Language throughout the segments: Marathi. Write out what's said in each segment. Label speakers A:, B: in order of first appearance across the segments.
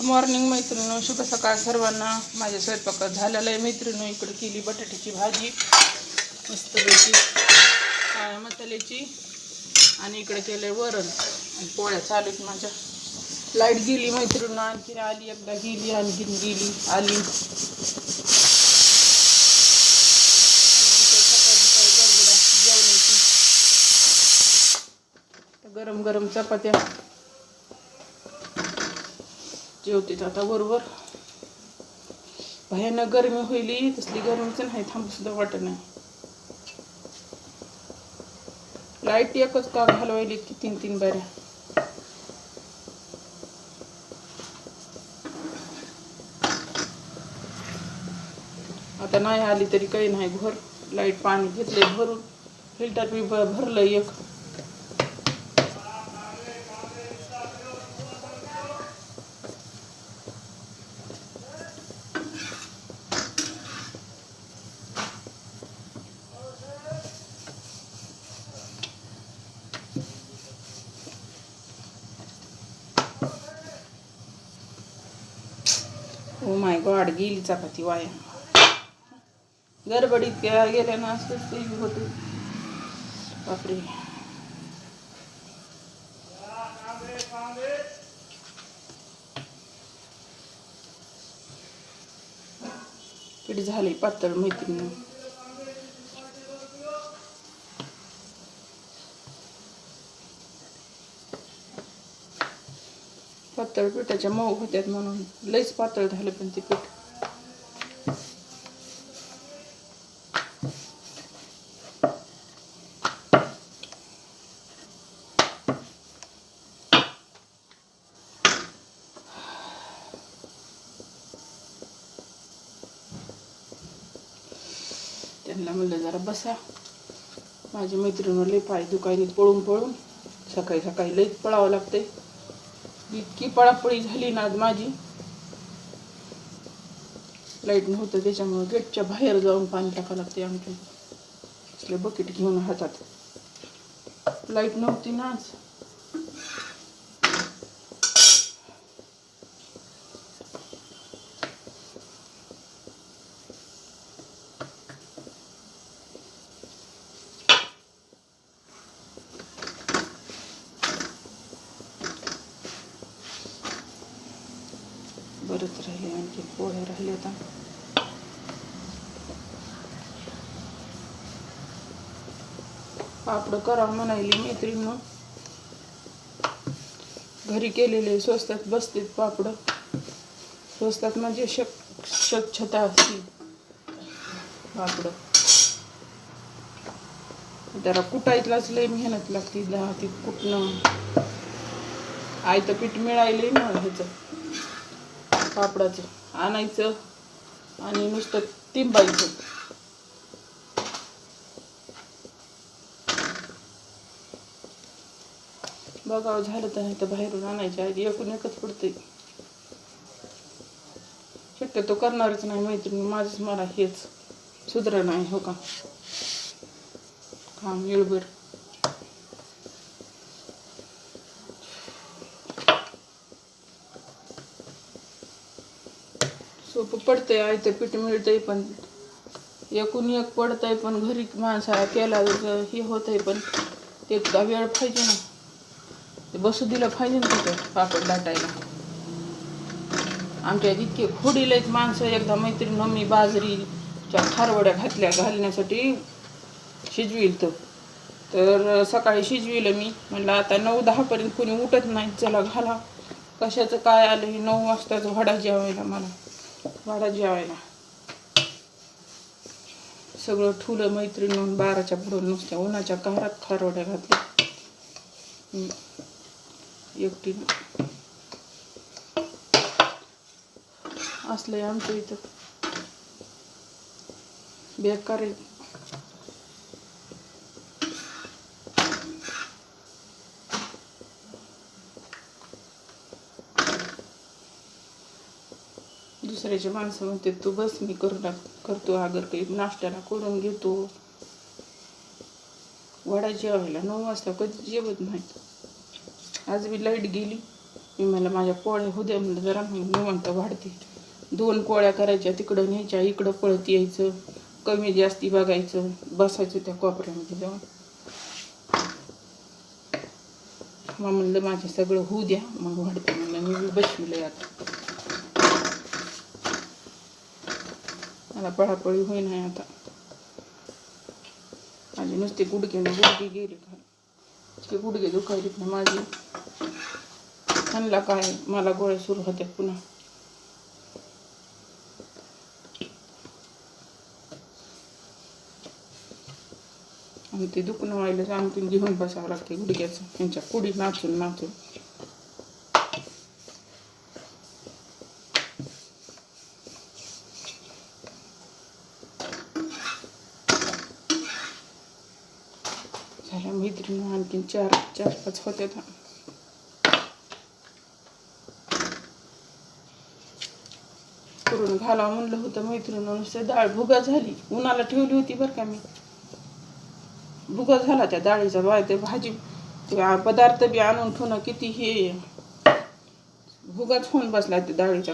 A: गुड मॉर्निंग मैत्रिणी शुभ सकाळ सर्वांना. माझ्या स्वयंपाकात झालेलं आहे. मैत्रिणी इकडे केली बटाट्याची भाजी. मस्तपैकी काळ्या मसाल्याची. आणि इकडे केलं वरण. आणि पोळ्या चालू आहेत माझ्या. लाइट गेली मैत्रिणी आणखी आली एकदा गेली आणखीन गेली आली. सकाळी जेवणाची. गरम गरम चपात्या. जेवते आता बरोबर भयानक गरमी होईल तसली गरमीच नाही थांबू सुद्धा वाटत नाही. लाइट एकच का घालवायली की तीन तीन बऱ्या? आता नाही आली तरी काही नाही घर लाइट पाणी घेतले भरून. फिल्टर बी भरलं एक. ओ माय गॉड गेली चपाती वाया. गडबडीत गे- गेल्या ना असंच ते होतं. बापरे. पीठ झाली पातळ मैत्रिणी पातळ पिठाच्या मऊ होत्यात म्हणून. लईच पातळ झालं पण ते पीठ. त्यांना म्हणलं जरा बसा. माझ्या मैत्रिणीला लई पाय दुखायले पळून पळून सकाळी सकाळी लईच पळावं लागतंय. इतकी पळापळी झाली ना आज माझी. लाइट नव्हतं त्याच्यामुळे गेटच्या बाहेर जाऊन पाणी टाकावं लागते आमच्या. असले बकेट घेऊन हातात. लाइट नव्हती ना आज. बरंच राहिले आणखी पोहे राहिले होता पापड करा म्हणायली मैत्रीण घरी केलेले स्वस्तात बसतात पापड. स्वस्तात म्हणजे शक स्वच्छता असते पापड. जरा कुटायतलाच लय मेहनत लागते दहा ती कुटणं. आयतं पीठ मिळायले ना ह्याचं. कापडाचं आणायचं आणि नुसतं तिंबायचं बघावं झालं तर नाही तर बाहेरून आणायच्या आधी एकूण एकच पडते. शक्यतो करणारच नाही मैत्रिणी. माझंच मला हेच सुधर आहे हो का? काम येळभर पडतंय आयतं पीठ मिळतंय पण एकूण एक पडतंय पण घरी माणसाला केला तर हे होतंय पण ते का वेळ पाहिजे ना. ते बसू दिलं पाहिजे ना तिथं पापड लाटायला. आमच्या इतके खोडील आहेत माणसं एकदा मैत्रीण मी बाजरीच्या खारवड्या घातल्या घालण्यासाठी शिजविल तर. तर सकाळी शिजविलं मी म्हणलं आता नऊ दहापर्यंत कोणी उठत नाही चला घाला. कशाचं काय आलं हे नऊ वाजताच वडा जेवायला मला. वाडा जेवायला. सगळं ठुलं मैत्रिणी बाराच्या पुढं नुसत्या उन्हाच्या कारात खारवड्या घातल्या. एकटी. असलंय आमच्या इथं. बेकार आहे. दुसऱ्याचे माणसं म्हणते तू बस मी करू टाक करतो अगर काही. नाश्त्याला करून घेतो. वडा जेवायला नऊ वाजता कधी जेवत नाही. आज मी लाइट गेली. मी मला माझ्या पोळ्या होऊ द्या म्हणलं जरा मी निवंत वाढते. दोन पोळ्या करायच्या तिकडं न्यायच्या इकडं पळत यायचं. कमी जास्ती बघायचं. बसायचं त्या कोपऱ्यामध्ये जाऊन. मग म्हणलं माझे सगळं होऊ द्या. मग वाढते म्हणलं मी बी बसविलंय आता मला पळापळी होईना आता माझे नुसते गुडघे गुडघे गेले का इतके गुडघे दुखायलेत ना माझे त्यांना काय मला गोळ्या सुरू होत्या पुन्हा आणि ते दुखणं व्हायला आणखीन घेऊन बसावं लागते गुडघ्याचं त्यांच्या कुडी नाचून नाचून काहीतरी मग आणखीन चार चार पाच होत्या करून घाला म्हणलं होतं मैत्रिणी नुसतं डाळ भुगा झाली उन्हाला ठेवली होती बरं का मी भुगा झाला त्या डाळीचा बाय ते भाजी पदार्थ बी आणून ठेवणं किती हे भुगाच होऊन बसला त्या डाळीचा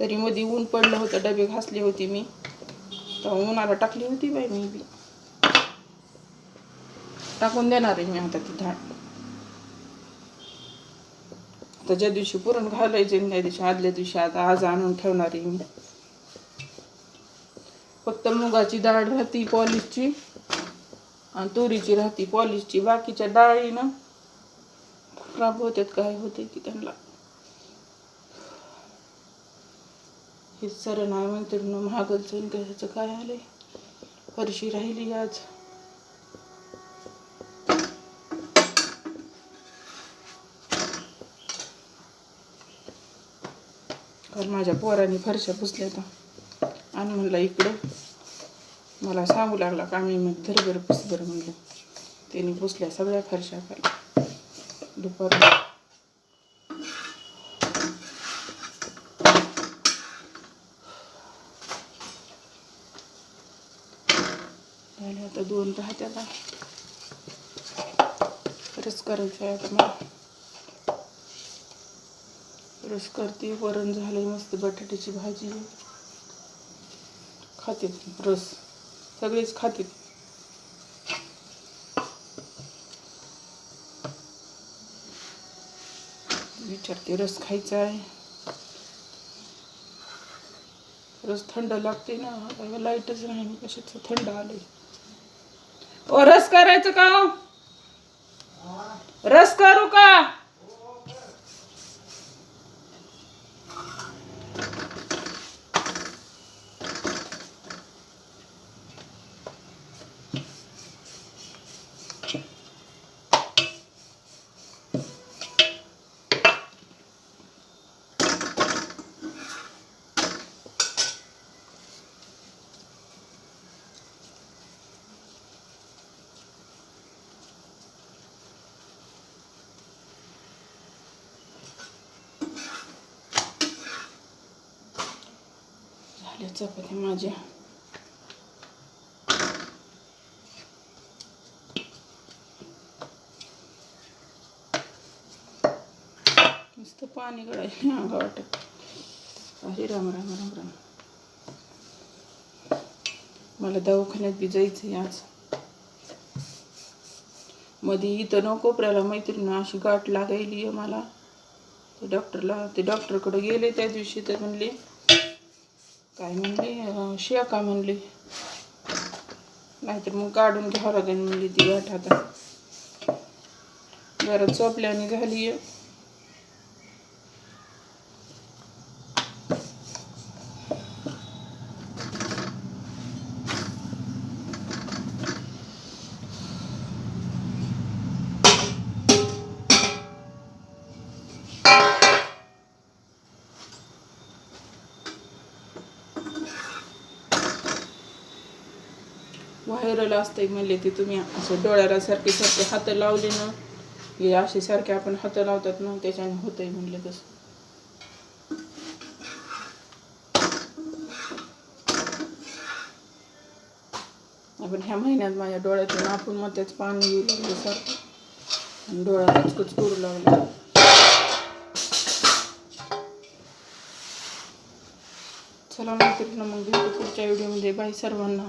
A: तरी मध्ये ऊन पडलं होतं डबे घासले होते मी तर उन्हाला टाकली होती बाई मी बी टाकून देणार आहे मी आता ती डाळ आता ज्या दिवशी पुरण घालायचे त्या दिवशी आदल्या दिवशी आता आज आणून ठेवणार आहे मी. फक्त मुगाची डाळ राहती पॉलिशची आणि तुरीची राहती पॉलिशची. बाकीच्या डाळी ना खराब होतात काय होते की त्यांना. हे सर नाही म्हणते महागलचं ह्याचं काय आलंय? फरशी राहिली आज. काल माझ्या पोराने फरशा पुसल्या तर आणि म्हणला इकडं मला सांगू लागला का? मी मग धरभर बरं पुस बरं म्हणलं. त्याने पुसल्या सगळ्या फरशा काल दुपार झाले आता दोन राहत्या खरंच करायचं आहे आता मला. रस करते वरण झालंय मस्त बटाट्याची भाजी. खाते रस. सगळेच खाते विचारते रस खायचा आहे रस थंड लागते ना लाईटच नाही कशाच थंड आलंय. ओ रस करायचं का हो? रस करू का? झाल्या चपाती माझ्या नुसतं पाणी गळायला अंगा वाटत अरे राम राम राम राम मला दवाखान्यात बी जायचं आज मध्ये इथं न कोपऱ्याला मैत्रीण अशी गाठ लागायली आहे मला ते डॉक्टरला ते डॉक्टरकडे गेले त्या दिवशी तर म्हणले काय म्हणली? शिया का म्हणली? नाहीतर मग काढून घ्यावं लागेल म्हणली ती गाठ आता. जरा चोपल्याने झाली आहे व्हायरल असतंय म्हणले ते तुम्ही असं डोळ्याला सारखे सारखे लावले ना हे असे सारखे आपण हात लावतात ना त्याच्याने होतंय म्हणले तसं. आपण ह्या महिन्यात माझ्या डोळ्यातून आपण मग त्याच पाणी येऊ लागलं सारखं. आणि डोळा कचकच करू लागला. चला मैत्रिणी मग भेटू पुढच्या व्हिडिओमध्ये. बाई सर्वांना.